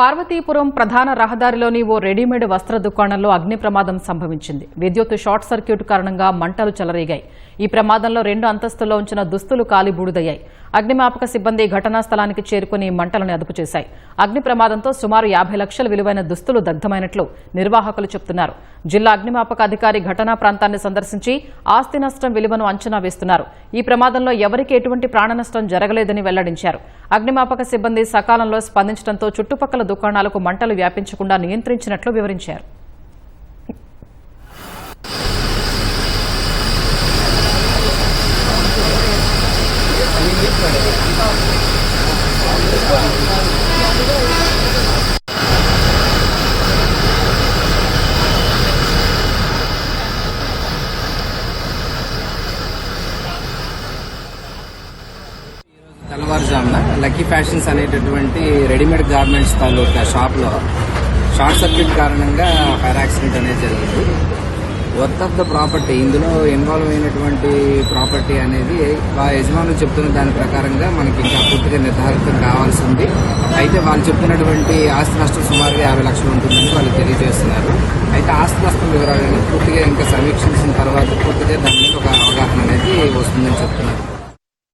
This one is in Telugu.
పార్వతీపురం ప్రధాన రహదారిలోని ఓ రెడీమేడ్ వస్త్ర దుకాణంలో అగ్ని ప్రమాదం సంభవించింది. విద్యుత్ షార్ట్ సర్క్యూట్ కారణంగా మంటలు చెలరేగాయి. ఈ ప్రమాదంలో రెండు అంతస్తుల్లో ఉంచిన దుస్తులు కాలిబూడుదయ్యాయి అగ్నిమాపక సిబ్బంది ఘటనా స్థలానికి చేరుకుని మంటలను అదుపు చేశాయి. అగ్ని ప్రమాదంతో సుమారు యాభై లక్షల విలువైన దుస్తులు దగ్ధమైనట్లు నిర్వాహకులు చెబుతున్నారు జిల్లా అగ్నిమాపక అధికారి ఘటనా ప్రాంతాన్ని సందర్శించి ఆస్తి నష్టం విలువను అంచనా వేస్తున్నారు. ఈ ప్రమాదంలో ఎవరికీ ఎటువంటి ప్రాణ నష్టం జరగలేదని వెల్లడించారు. అగ్నిమాపక సిబ్బంది సకాలంలో స్పందించడంతో చుట్టుపక్కల దుకాణాలకు మంటలు వ్యాపించకుండా నియంత్రించినట్లు వివరించారు. తెల్లవారుజామున లక్కీ ఫ్యాషన్స్ అనేటటువంటి రెడీమేడ్ గార్మెంట్స్ తాలూకా షాప్లో షార్ట్ సర్క్యూట్ కారణంగా ఫైర్ యాక్సిడెంట్ అనేది జరిగింది. వర్త్ ఆఫ్ ద ప్రాపర్టీ ఇందులో ఇన్వాల్వ్ అయినటువంటి ప్రాపర్టీ అనేది ఆ యజమానులు చెప్తున్న దాని ప్రకారంగా మనకి ఇంకా పూర్తిగా నిర్ధారితం కావాల్సి ఉంది. అయితే వాళ్ళు చెప్తున్నటువంటి ఆస్తి నష్టం సుమారుగా యాభై లక్షలు ఉంటుందని వాళ్ళు తెలియజేస్తున్నారు. అయితే ఆస్తి నష్టం వివరాలను పూర్తిగా ఇంకా సమీక్షించిన తర్వాత పూర్తిగా దాని మీద ఒక అవగాహన అనేది వస్తుందని చెప్తున్నారు.